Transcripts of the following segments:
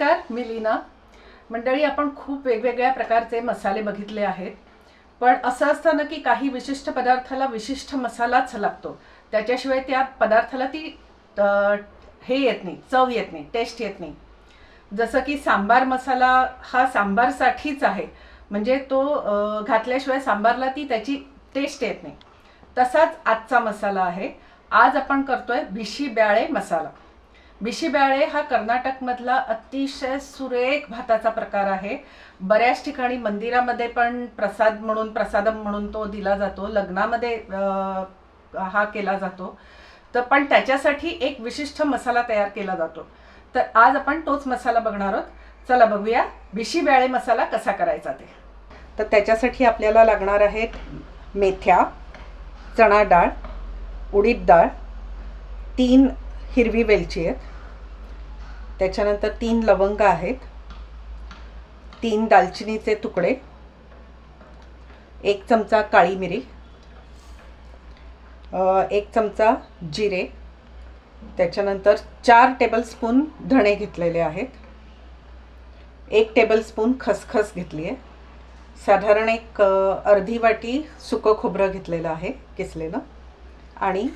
नमस्कार मी लीना. मंडळी आपण खूप वेगवेगळ्या प्रकारचे मसाले बघितले आहेत. पण असं असतं ना की काही विशिष्ट पदार्थाला विशिष्ट मसालाच लागतो. त्याच्याशिवाय त्या पदार्थाला ती हे येत नाही चव येत नाही टेस्ट येत नाही. जसं की सांबार मसाला हा सांबारसाठीच आहे. म्हणजे तो घातल्याशिवाय सांबारला ती त्याची टेस्ट येत नाही. तसाच आजचा मसाला आहे. आज आपण करतोय भिशी ब्याळे मसाला. भिशी हा कर्नाटकमधला अतिशय सुरेख भाताचा प्रकार आहे. बऱ्याच ठिकाणी मंदिरामध्ये पण प्रसाद म्हणून प्रसादम म्हणून तो दिला जातो. लग्नामध्ये हा केला जातो. तर पण त्याच्यासाठी एक विशिष्ट मसाला तयार केला जातो. तर आज आपण तोच मसाला बघणार आहोत. चला बघूया भिशी मसाला कसा करायचा ते. तर त्याच्यासाठी आपल्याला लागणार आहेत मेथ्या चणा डाळ उडीद डाळ तीन हिरवी वेलची आहेत. त्याच्यानंतर तीन लवंग आहेत. तीन दालचिनीचे तुकडे. एक चमचा काळी मिरी. एक चमचा जिरे. त्याच्यानंतर चार टेबलस्पून धणे घेतलेले आहेत. एक टेबलस्पून खसखस घेतली आहे. साधारण एक अर्धी वाटी सुकं खोबरं घेतलेलं आहे किसलेलं. आणि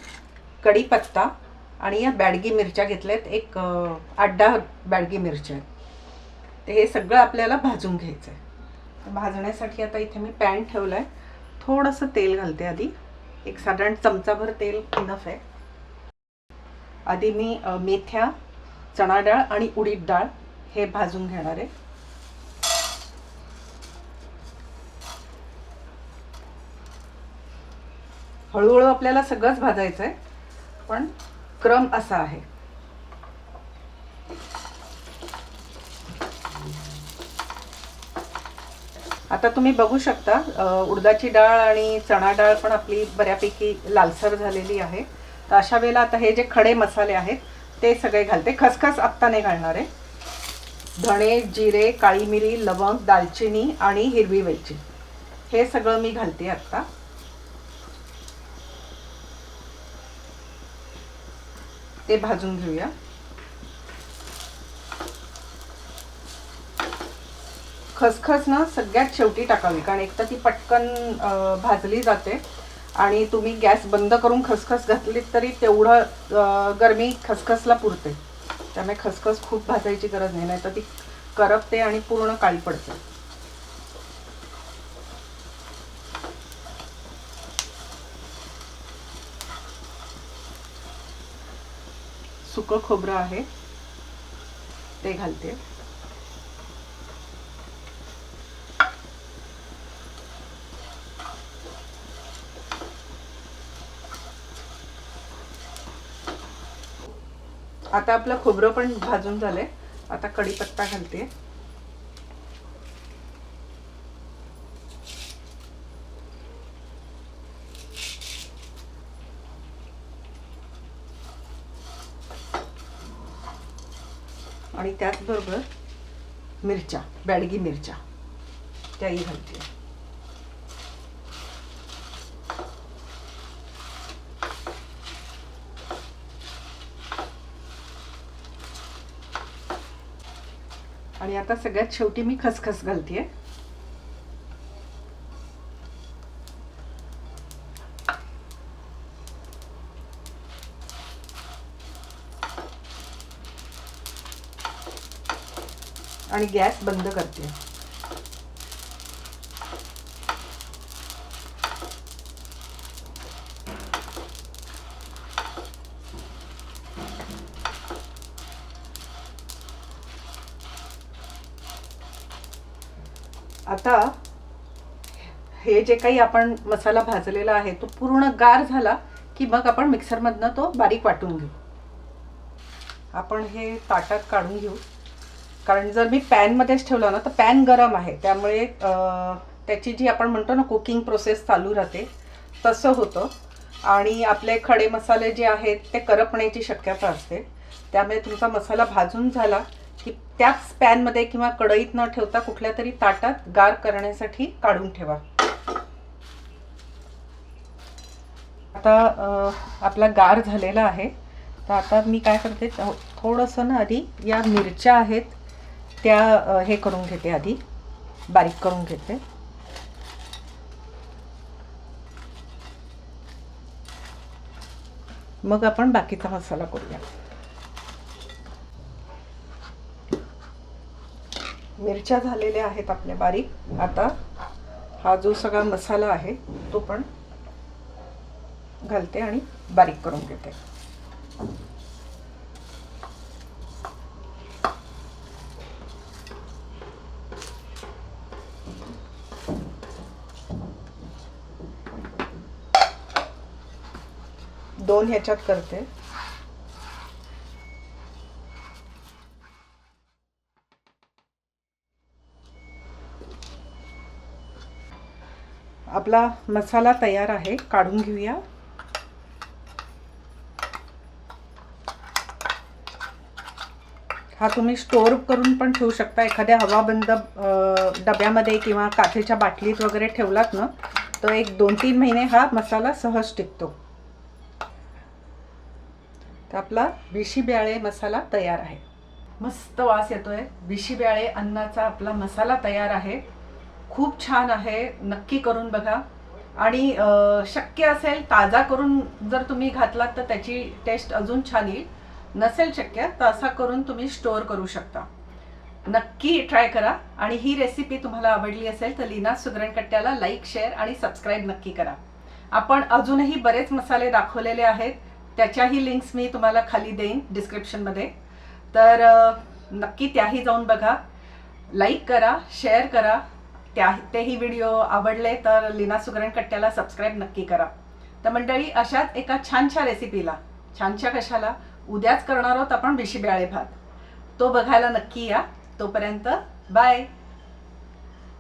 कढीपत्ता आणि या बॅडगी मिरच्या घेतल्यात एक आठ दहा बॅडगी मिरच्या आहेत. ते हे सगळं आपल्याला भाजून घ्यायचं आहे भाजण्यासाठी आता इथे मी पॅन ठेवलं आहे थोडंसं तेल घालते आधी. एक साधारण चमचाभर तेल इनफ आहे. आधी मी मेथ्या चणा डाळ आणि उडीद डाळ हे भाजून घेणार आहे. हळूहळू आपल्याला सगळंच भाजायचं आहे पण क्रम असा आहे. आता तुम्ही बघू शकता उडदाची डाळ आणि चणा डाळ पण आपली बऱ्यापैकी लालसर झालेली आहे. तर अशा वेळेला आता हे जे खडे मसाले आहेत ते सगळे घालते. खसखस आत्ता नाही घालणार आहे. धणे जिरे काळी मिरी लवंग दालचिनी आणि हिरवी वेलची हे सगळं मी घालते आत्ता. ते भाजून घेऊया. खसखस ना सगळ्यात शेवटी टाकावी कारण एक तर ती पटकन भाजली जाते. आणि तुम्ही गॅस बंद करून खसखस घातलीत तरी तेवढं गरमी खसखसला पुरते. त्यामुळे खसखस खूप भाजायची गरज नाही नाही तर ती करपते आणि पूर्ण काळी पडते. सुकं खोबरं आहे. ते घालते. आता आपलं खोबरं पण भाजून झालंय. आता कढीपत्ता घालते. आणि त्याचबरोबर मिरच्या बॅडगी मिरच्या. त्याही घालते. आणि आता सगळ्यात शेवटी मी खसखस घालते आणि गॅस बंद करते. आता हे जे काही आपण मसाला भाजलेला आहे तो पूर्ण गार झाला की मग आपण मिक्सरमधनं तो बारीक वाटून घेऊ. आपण हे ताटात काढून घेऊ. कारण जर मी पॅनमध्येच ठेवलं ना तर पॅन गरम आहे. त्यामुळे त्याची जी आपण म्हणतो ना कुकिंग प्रोसेस चालू राहते. तसं होतं. आणि आपले खडे मसाले जे आहेत ते करपण्याची शक्यता असते. त्यामुळे तुमचा मसाला भाजून झाला की त्याच पॅनमध्ये किंवा कढईत न ठेवता कुठल्या तरी ताटात गार करण्यासाठी काढून ठेवा. आता आपला गार झालेला आहे. तर आता मी काय करते थोडंसं ना आधी या मिरच्या आहेत त्या हे करून घेते आधी. बारीक करून घेते. मग आपण बाकीचा मसाला करूया. मिरच्या झालेल्या आहेत आपल्या बारीक. आता हा जो सगळा मसाला आहे तो पण घालते आणि बारीक करून घेते. दोन ह्याच्यात करते. आपला मसाला तयार आहे काढून घेऊया. हा तुम्ही स्टोअर करून पण ठेवू शकता. एखाद्या हवाबंद डब्यामध्ये किंवा काचेच्या बाटलीत वगैरे ठेवलात ना तर एक दोन तीन महिने हा मसाला सहज टिकतो. तर आपला बिशी ब्याळे मसाला तयार आहे. मस्त वास येतोय. बिशी ब्याळे अन्नाचा आपला मसाला तयार आहे. खूप छान आहे. नक्की करून बघा. आणि शक्य असेल ताजा करून जर तुम्ही घातलात तर त्याची टेस्ट अजून छान येईल. नसेल शक्य तर असा करून तुम्ही स्टोअर करू शकता. नक्की ट्राय करा. आणि ही रेसिपी तुम्हाला आवडली असेल तर लीना सुगरणकट्ट्याला लाईक शेअर आणि सबस्क्राईब नक्की करा. आपण अजूनही बरेच मसाले दाखवलेले आहेत. त्याच्याही लिंक्स मी तुम्हाला खाली देईन डिस्क्रिप्शनमध्ये तर नक्की त्याही जाऊन बघा. लाईक करा शेअर करा. त्या तेही व्हिडिओ आवडले तर लीना सुगरण कट्ट्याला सबस्क्राईब नक्की करा. तर मंडळी अशाच एका छानशा रेसिपीला छानशा कशाला? उद्याच करणार आहोत आपण बिशी भात. तो बघायला नक्की या. तोपर्यंत बाय